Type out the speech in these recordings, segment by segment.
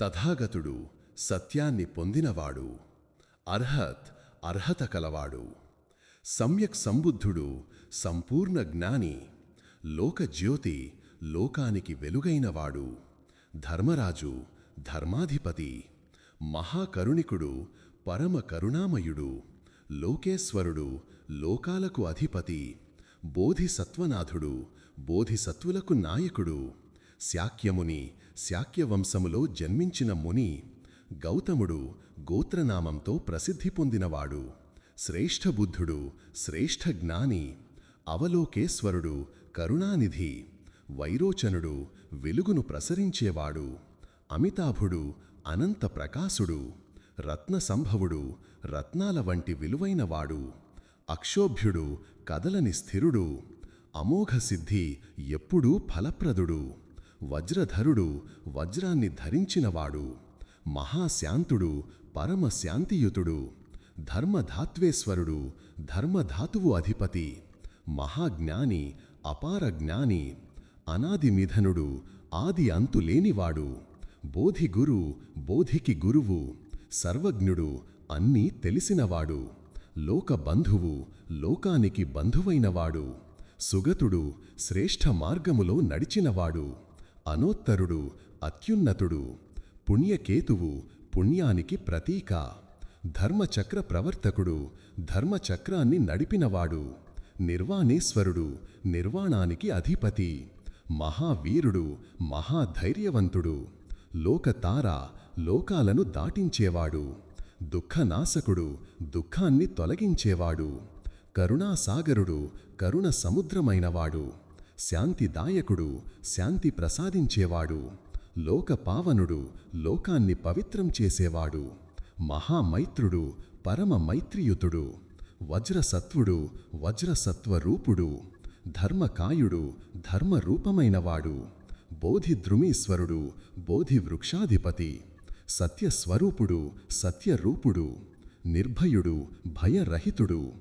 తథాగతుడు సత్యాన్ని పొందినవాడు. అర్హత్ అర్హత కలవాడు. సమ్యక్ సంబుద్ధుడు సంపూర్ణ జ్ఞాని లోకజ్యోతి లోకానికి వెలుగైనవాడు. ధర్మరాజు ధర్మాధిపతి మహాకరుణికుడు పరమ కరుణామయుడు లోకేశ్వరుడు లోకాలకు అధిపతి బోధిసత్వనాథుడు బోధిసత్వులకు నాయకుడు శాక్యముని శాక్యవంశములో జన్మించిన ముని గౌతముడు గోత్రనామంతో ప్రసిద్ధి పొందినవాడు. శ్రేష్ఠబుద్ధుడు శ్రేష్ఠ జ్ఞాని అవలోకేశ్వరుడు కరుణానిధి వైరోచనుడు వెలుగును ప్రసరించేవాడు. అమితాభుడు అనంత ప్రకాశుడు రత్న సంభవుడు రత్నాల వంటి విలువైనవాడు. అక్షోభ్యుడు కదలని స్థిరుడు. అమోఘ సిద్ధి ఎప్పుడూ ఫలప్రదుడు. వజ్రధరుడు వజ్రాన్ని ధరించినవాడు. మహాశాంతుడు పరమశాంతియుతుడు ధర్మధాత్వేశ్వరుడు ధర్మధాతువు అధిపతి మహాజ్ఞాని అపార జ్ఞాని అనాదిమిధనుడు ఆది అంతులేనివాడు బోధిగురు బోధికి గురువు సర్వజ్ఞుడు అన్నీ తెలిసినవాడు లోకబంధువు లోకానికి బంధువైనవాడు సుగతుడు శ్రేష్ఠ మార్గములో నడిచినవాడు. అనోత్తరుడు అత్యున్నతుడు పుణ్యకేతువు పుణ్యానికి ప్రతీక ధర్మచక్ర ప్రవర్తకుడు ధర్మచక్రాన్ని నడిపినవాడు నిర్వాణేశ్వరుడు నిర్వాణానికి అధిపతి మహావీరుడు మహాధైర్యవంతుడు లోకతార లోకాలను దాటించేవాడు దుఃఖనాశకుడు దుఃఖాన్ని తొలగించేవాడు కరుణాసాగరుడు కరుణ సముద్రమైనవాడు శాంతిదాయకుడు శాంతి ప్రసాదించేవాడు. లోకపావనుడు లోకాన్ని పవిత్రం చేసేవాడు. మహామైత్రుడు పరమ మైత్రియుతుడు. వజ్రసత్వుడు వజ్రసత్వరూపుడు. ధర్మకాయుడు ధర్మరూపమైనవాడు. బోధిద్రుమీశ్వరుడు బోధివృక్షాధిపతి. సత్యస్వరూపుడు సత్యరూపుడు. నిర్భయుడు భయరహితుడు.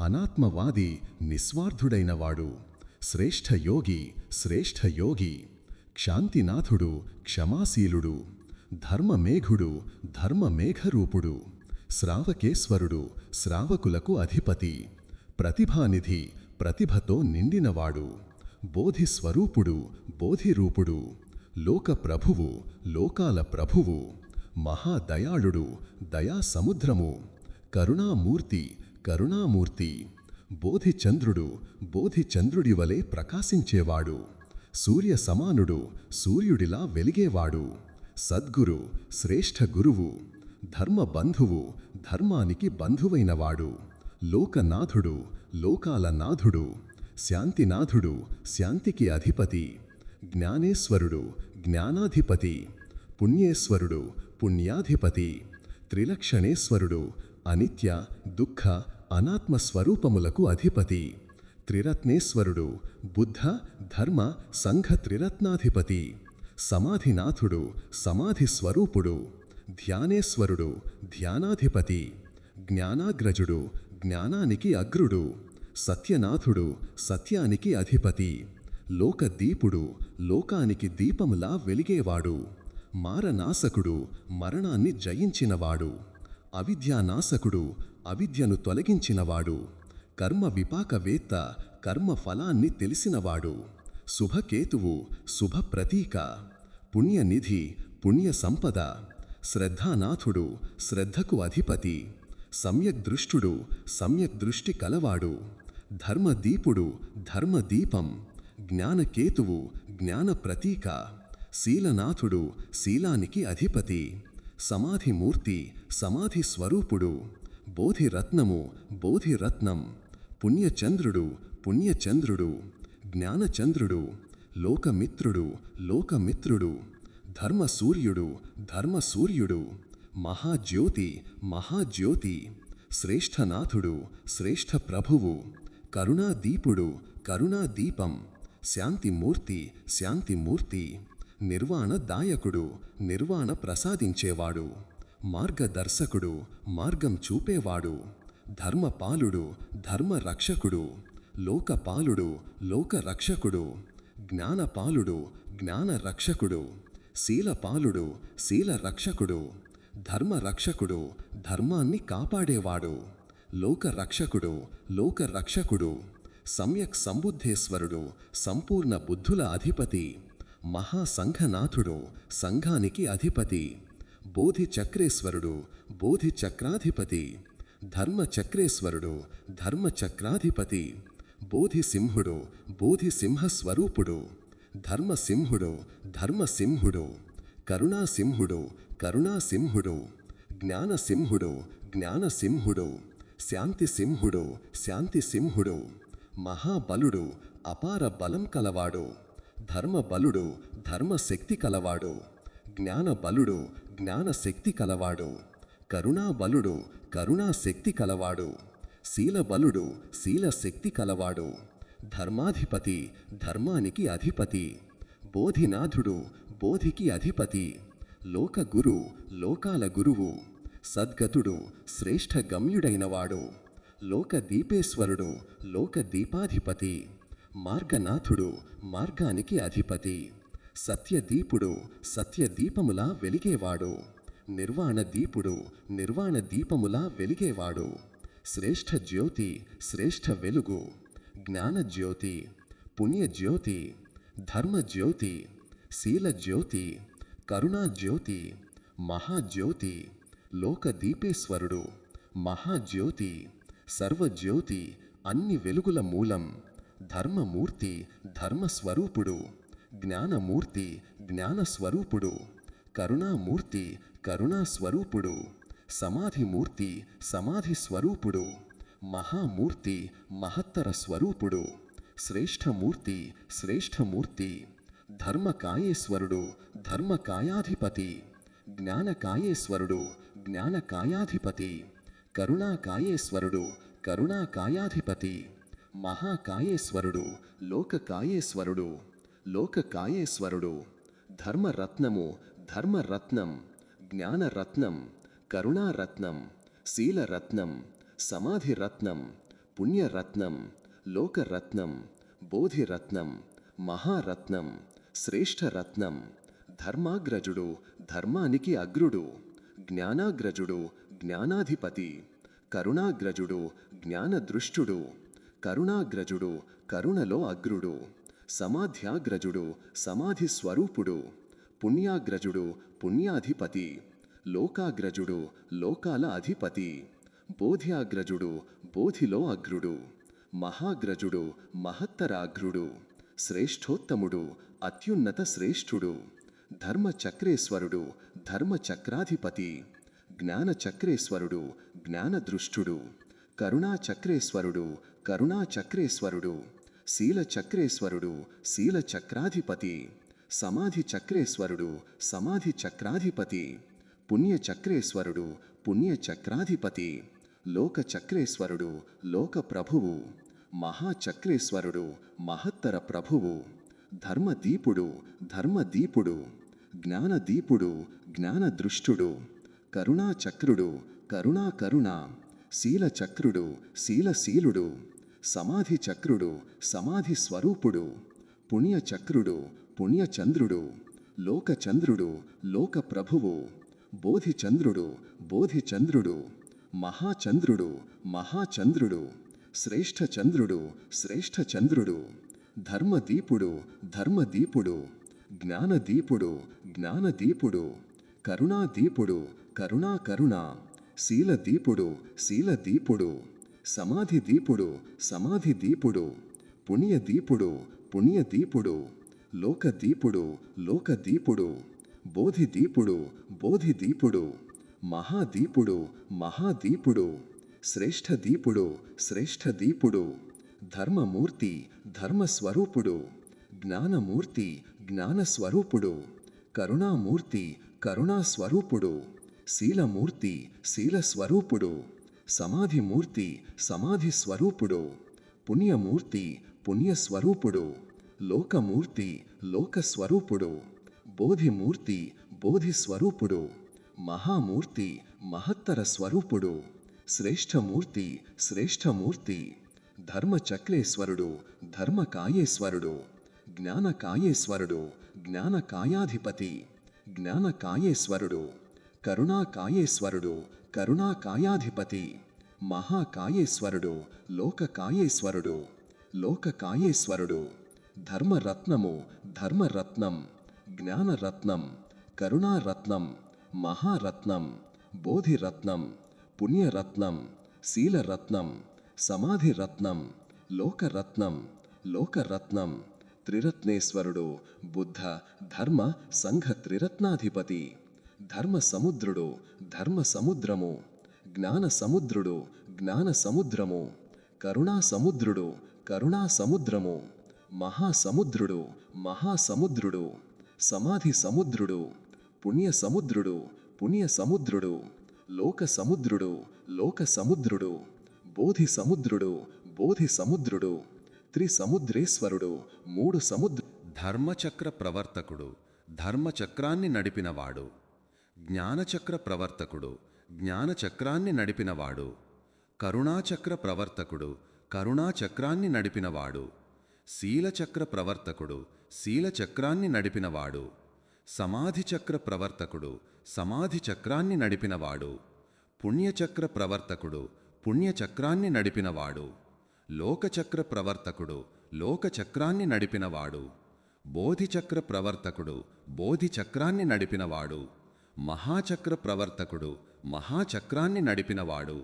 అనాత్మవాది నిస్వార్థుడైనవాడు. శ్రేష్ఠ యోగి శ్రేష్ఠ యోగి. క్షాంతినాథుడు క్షమాశీలుడు. ధర్మమేఘుడు ధర్మమేఘరూపుడు. శ్రావకేశ్వరుడు శ్రావకులకు అధిపతి. ప్రతిభానిధి ప్రతిభతో నిండినవాడు. బోధిస్వరూపుడు బోధిరూపుడు. లోకప్రభువు లోకాల ప్రభువు. మహాదయాళుడు దయాసముద్రము. కరుణామూర్తి కరుణామూర్తి. బోధిచంద్రుడు బోధిచంద్రుడి వలె ప్రకాశించేవాడు. సూర్య సమానుడు సూర్యుడిలా వెలిగేవాడు. సద్గురు శ్రేష్ఠ గురువు ధర్మబంధువు ధర్మానికి బంధువైనవాడు. లోకనాథుడు లోకాల నాథుడు శాంతినాథుడు శాంతికి అధిపతి జ్ఞానేశ్వరుడు జ్ఞానాధిపతి పుణ్యేశ్వరుడు పుణ్యాధిపతి త్రిలక్షణేశ్వరుడు అనిత్య దుఃఖ అనాత్మ స్వరూపములకు అధిపతి. త్రిరత్నేశ్వరుడు బుద్ధ ధర్మ సంఘ త్రిరత్నాధిపతి. సమాధినాథుడు సమాధి స్వరూపుడు. ధ్యానేశ్వరుడు ధ్యానాధిపతి. జ్ఞానాగ్రజుడు జ్ఞానానికి అగ్రుడు. సత్యనాథుడు సత్యానికి అధిపతి. లోకదీపుడు లోకానికి దీపములా వెలిగేవాడు. మారనాశకుడు మరణాన్ని జయించినవాడు. అవిద్యానాశకుడు అవిద్యను తొలగించినవాడు. కర్మ విపాకవేత్త కర్మ ఫలాన్ని తెలిసినవాడు. శుభకేతువు శుభ ప్రతీక. పుణ్యనిధి పుణ్య సంపద. శ్రద్ధానాథుడు శ్రద్ధకు అధిపతి. సమ్యగ్దృష్టుడు సమ్యగ్దృష్టి కలవాడు. ధర్మదీపుడు ధర్మదీపం. జ్ఞానకేతువు జ్ఞాన ప్రతీక. శీలనాథుడు శీలానికి అధిపతి. సమాధిమూర్తి సమాధి స్వరూపుడు. బోధిరత్నము బోధిరత్నం. పుణ్యచంద్రుడు పుణ్యచంద్రుడు. జ్ఞానచంద్రుడు లోకమిత్రుడు లోకమిత్రుడు. ధర్మసూర్యుడు ధర్మసూర్యుడు. మహాజ్యోతి మహాజ్యోతి. శ్రేష్ఠనాథుడు శ్రేష్ఠ ప్రభువు కరుణాదీపుడు కరుణాదీపం. శాంతిమూర్తి శాంతిమూర్తి. నిర్వాణదాయకుడు నిర్వాణ ప్రసాదించేవాడు మార్గదర్శకుడు మార్గం చూపేవాడు ధర్మపాలుడు ధర్మరక్షకుడు లోకపాలుడు లోకరక్షకుడు జ్ఞానపాలుడు జ్ఞానరక్షకుడు శీలపాలుడు శీల రక్షకుడు ధర్మ రక్షకుడు ధర్మాన్ని కాపాడేవాడు లోకరక్షకుడు లోకరక్షకుడు సమ్యక్ సంబుద్ధేశ్వరుడు సంపూర్ణ బుద్ధుల అధిపతి మహాసంఘనాథుడు సంఘానికి అధిపతి. బోధి చక్రేశ్వరుడు బోధి చక్రాధిపతి ధర్మ చక్రేశ్వరుడు ధర్మ చక్రాధిపతి బోధి సింహుడు బోధి సింహస్వరూపుడు ధర్మసింహుడు ధర్మసింహుడు. కరుణాసింహుడు కరుణాసింహుడు. జ్ఞానసింహుడు జ్ఞానసింహుడు. శాంతిసింహుడు శాంతిసింహుడు. మహాబలుడు అపార బలం కలవాడు. ధర్మబలుడు ధర్మశక్తి కలవాడు. జ్ఞానబలుడు జ్ఞానశక్తి కలవాడు కరుణాబలుడు కరుణాశక్తి కలవాడు శీలబలుడు శీలశక్తి కలవాడు ధర్మాధిపతి ధర్మానికి అధిపతి బోధినాథుడు బోధికి అధిపతి లోకగురు లోకాల గురువు సద్గతుడు శ్రేష్ఠ గమ్యుడైనవాడు లోక దీపేశ్వరుడు లోక దీపాధిపతి మార్గనాథుడు మార్గానికి అధిపతి. సత్యదీపుడు సత్యదీపములా వెలిగేవాడు. నిర్వాణ దీపుడు నిర్వాణ దీపములా వెలిగేవాడు. శ్రేష్ఠ జ్యోతి శ్రేష్ఠ వెలుగు. జ్ఞాన జ్యోతి పుణ్య జ్యోతి ధర్మ జ్యోతి శీల జ్యోతి జ్యోతి మహాజ్యోతి లోకదీపేశ్వరుడు మహాజ్యోతి సర్వజ్యోతి అన్ని వెలుగుల మూలం. ధర్మమూర్తి ధర్మస్వరూపుడు. జ్ఞానమూర్తి జ్ఞానస్వరూపుడు కరుణామూర్తి కరుణాస్వరూపుడు సమాధిమూర్తి సమాధి స్వరూపుడు మహామూర్తి మహత్తర స్వరూపుడు శ్రేష్ఠమూర్తి శ్రేష్ఠమూర్తి ధర్మకాయేశ్వరుడు ధర్మకాయాధిపతి జ్ఞానకాయేశ్వరుడు జ్ఞానకాయాధిపతి కరుణాకాయేశ్వరుడు కరుణాకాయాధిపతి మహాకాయేశ్వరుడు లోకకాయేశ్వరుడు లోకకాయేశ్వరుడు ధర్మరత్నము ధర్మరత్నం జ్ఞానరత్నం కరుణారత్నం శీలరత్నం సమాధిరత్నం పుణ్యరత్నం లోకరత్నం బోధిరత్నం మహారత్నం శ్రేష్ఠరత్నం ధర్మాగ్రజుడు ధర్మానికి అగ్రుడు జ్ఞానాగ్రజుడు జ్ఞానాధిపతి కరుణాగ్రజుడు జ్ఞానదృష్టుడు కరుణాగ్రజుడు కరుణలో అగ్రుడు. సమాధ్యాగ్రజుడు సమాధి స్వరూపుడు పుణ్యాగ్రజుడు పుణ్యాధిపతి లోకాగ్రజుడు లోకాల అధిపతి బోధ్యాగ్రజుడు బోధిలో అగ్రుడు మహాగ్రజుడు మహత్తరాగ్రుడు శ్రేష్ఠోత్తముడు అత్యున్నత శ్రేష్ఠుడు ధర్మచక్రేశ్వరుడు ధర్మచక్రాధిపతి జ్ఞానచక్రేశ్వరుడు జ్ఞానదృష్టుడు కరుణాచక్రేశ్వరుడు కరుణాచక్రేశ్వరుడు శీలచక్రేశ్వరుడు శీలచక్రాధిపతి. సమాధి చక్రేశ్వరుడు సమాధి చక్రాధిపతి. పుణ్యచక్రేశ్వరుడు పుణ్యచక్రాధిపతి. లోకచక్రేశ్వరుడు లోక ప్రభువు మహాచక్రేశ్వరుడు మహత్తర ప్రభువు ధర్మదీపుడు ధర్మదీపుడు. జ్ఞానదీపుడు జ్ఞానదృష్టుడు. కరుణాచక్రుడు కరుణాకరుణ. శీలచక్రుడు శీలశీలుడు. సమాధి చక్రుడు సమాధి స్వరూపుడు పుణ్యచక్రుడు పుణ్యచంద్రుడు లోకచంద్రుడు లోక ప్రభువు బోధిచంద్రుడు బోధిచంద్రుడు మహాచంద్రుడు మహాచంద్రుడు శ్రేష్ఠచంద్రుడు శ్రేష్ఠచంద్రుడు ధర్మదీపుడు ధర్మదీపుడు జ్ఞానదీపుడు జ్ఞానదీపుడు కరుణాదీపుడు కరుణాకరుణ శీలదీపుడు శీలదీపుడు సమాధి దీపుడు సమాధి సమాధిదీపుడు పుణ్యదీపుడు పుణ్యదీపుడు లోకదీపుడు లోకదీపుడు బోధిదీపుడు బోధిదీపుడు మహాదీపుడు మహాదీపుడు శ్రేష్ఠదీపుడు శ్రేష్ఠదీపుడు ధర్మమూర్తి ధర్మస్వరూపుడు జ్ఞానమూర్తి జ్ఞానస్వరూపుడు కరుణామూర్తి కరుణాస్వరూపుడు శీలమూర్తి శీలస్వరూపుడు సమాధిమూర్తి సమాధి స్వరూపుడు పుణ్యమూర్తి పుణ్యస్వరూపుడు. లోకమూర్తి లోకస్వరూపుడు. బోధిమూర్తి బోధిస్వరూపుడు. మహామూర్తి మహత్తర స్వరూపుడు శ్రేష్ఠమూర్తి శ్రేష్ఠమూర్తి. ధర్మచక్రేశ్వరుడు ధర్మకాయేశ్వరుడు. జ్ఞానకాయేశ్వరుడు జ్ఞానకాయాధిపతి. జ్ఞానకాయేశ్వరుడు. కరుణాకాయేశ్వరుడు. కరుణాకాయాధిపతి మహాకాయేశ్వరుడు లోకకాయేశ్వరుడు లోకకాయేశ్వరుడు ధర్మరత్నము ధర్మరత్నం జ్ఞానరత్నం కరుణారత్నం మహారత్నం బోధిరత్నం పుణ్యరత్నం శీలరత్నం సమాధిరత్నం లోకరత్నం లోకరత్నం త్రిరత్నేశ్వరుడు బుద్ధ ధర్మ సంఘ త్రిరత్నాధిపతి. ధర్మ సముద్రుడు ధర్మ సముద్రము. జ్ఞాన సముద్రుడు జ్ఞాన సముద్రము. కరుణా సముద్రుడు కరుణా సముద్రము. మహాసముద్రుడు మహాసముద్రుడు సమాధి సముద్రుడు పుణ్య సముద్రుడు పుణ్య సముద్రుడు. లోక సముద్రుడు లోక సముద్రుడు. బోధి సముద్రుడు బోధి సముద్రుడు. త్రిసముద్రేశ్వరుడు మూడు సముద్ర ధర్మచక్ర ప్రవర్తకుడు ధర్మచక్రాన్ని నడిపినవాడు. జ్ఞానచక్ర ప్రవర్తకుడు జ్ఞానచక్రాన్ని నడిపినవాడు. కరుణాచక్ర ప్రవర్తకుడు కరుణాచక్రాన్ని నడిపినవాడు. శీలచక్ర ప్రవర్తకుడు శీలచక్రాన్ని నడిపినవాడు. సమాధిచక్ర ప్రవర్తకుడు సమాధిచక్రాన్ని నడిపినవాడు. పుణ్యచక్ర ప్రవర్తకుడు పుణ్యచక్రాన్ని నడిపినవాడు. లోకచక్ర ప్రవర్తకుడు లోకచక్రాన్ని నడిపినవాడు. బోధిచక్ర ప్రవర్తకుడు బోధిచక్రాన్ని నడిపినవాడు. మహాచక్ర ప్రవర్తకుడు మహాచక్రాన్ని నడిపినవాడు.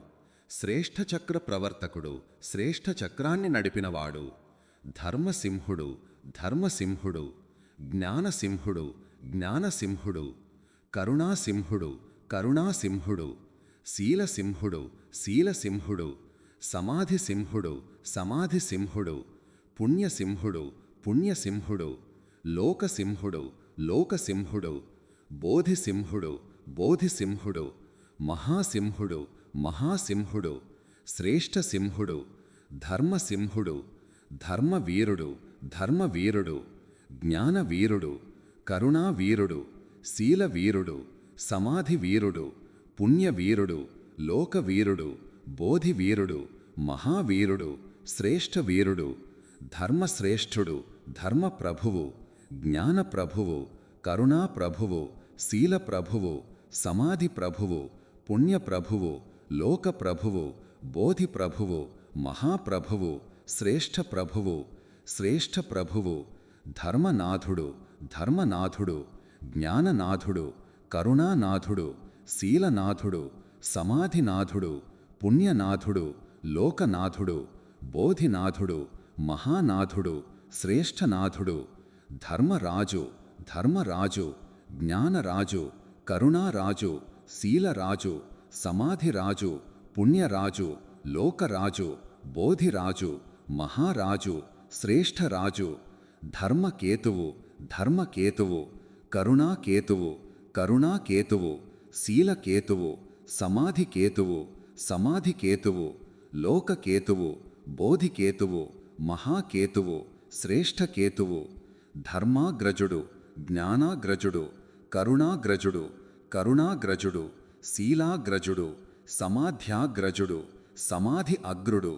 శ్రేష్ఠచక్ర ప్రవర్తకుడు శ్రేష్ఠచక్రాన్ని నడిపినవాడు. ధర్మసింహుడు ధర్మసింహుడు. జ్ఞానసింహుడు జ్ఞానసింహుడు. కరుణాసింహుడు కరుణాసింహుడు. శీలసింహుడు శీలసింహుడు. సమాధిసింహుడు సమాధిసింహుడు. పుణ్యసింహుడు పుణ్యసింహుడు. లోకసింహుడు లోకసింహుడు. బోధిసింహుడు బోధిసింహుడు మహాసింహుడు మహాసింహుడు శ్రేష్ఠసింహుడు ధర్మసింహుడు ధర్మవీరుడు ధర్మవీరుడు జ్ఞానవీరుడు కరుణావీరుడు శీలవీరుడు సమాధివీరుడు పుణ్యవీరుడు లోకవీరుడు బోధివీరుడు మహావీరుడు శ్రేష్ఠవీరుడు ధర్మశ్రేష్ఠుడు ధర్మప్రభువు జ్ఞానప్రభువు కరుణాప్రభువు శీలప్రభువు సమాధి ప్రభువు పుణ్యప్రభువు లోకప్రభువు బోధిప్రభువు మహాప్రభువు శ్రేష్ఠ ప్రభువు శ్రేష్ఠ ప్రభువు ధర్మనాథుడు ధర్మనాథుడు జ్ఞాననాథుడు కరుణానాథుడు శీలనాథుడు సమాధినాథుడు పుణ్యనాథుడు లోకనాథుడు బోధినాథుడు మహానాథుడు శ్రేష్ఠనాథుడు ధర్మరాజు ధర్మరాజు జ్ఞానరాజు కరుణారాజు శీలరాజు సమాధిరాజు పుణ్యరాజు లోకరాజు బోధిరాజు మహారాజు శ్రేష్ఠరాజు ధర్మకేతువు ధర్మకేతువు కరుణాకేతువు కరుణాకేతువు శీలకేతువు సమాధికేతువు సమాధికేతువు లోకకేతువు బోధికేతువు మహాకేతువు శ్రేష్ఠకేతువు ధర్మాగ్రజుడు జ్ఞానాగ్రజుడు కరుణాగ్రజుడు కరుణాగ్రజుడు శీలాగ్రజుడు సమాధ్యాగ్రజుడు సమాధి అగ్రుడు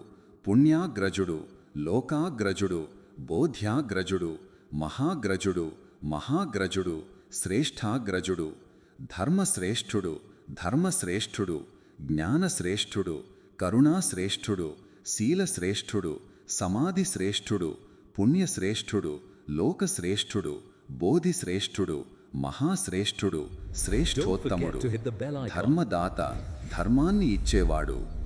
పుణ్యాగ్రజుడు లోకాగ్రజుడు బోధ్యాగ్రజుడు మహాగ్రజుడు మహాగ్రజుడు శ్రేష్ఠాగ్రజుడు ధర్మశ్రేష్ఠుడు ధర్మశ్రేష్ఠుడు జ్ఞానశ్రేష్ఠుడు కరుణాశ్రేష్ఠుడు శీలశ్రేష్ఠుడు సమాధిశ్రేష్ఠుడు పుణ్యశ్రేష్ఠుడు లోకశ్రేష్ఠుడు బోధిశ్రేష్ఠుడు మహాశ్రేష్ఠుడు శ్రేష్ఠోత్తముడు. ధర్మదాత ధర్మాన్ని ఇచ్చేవాడు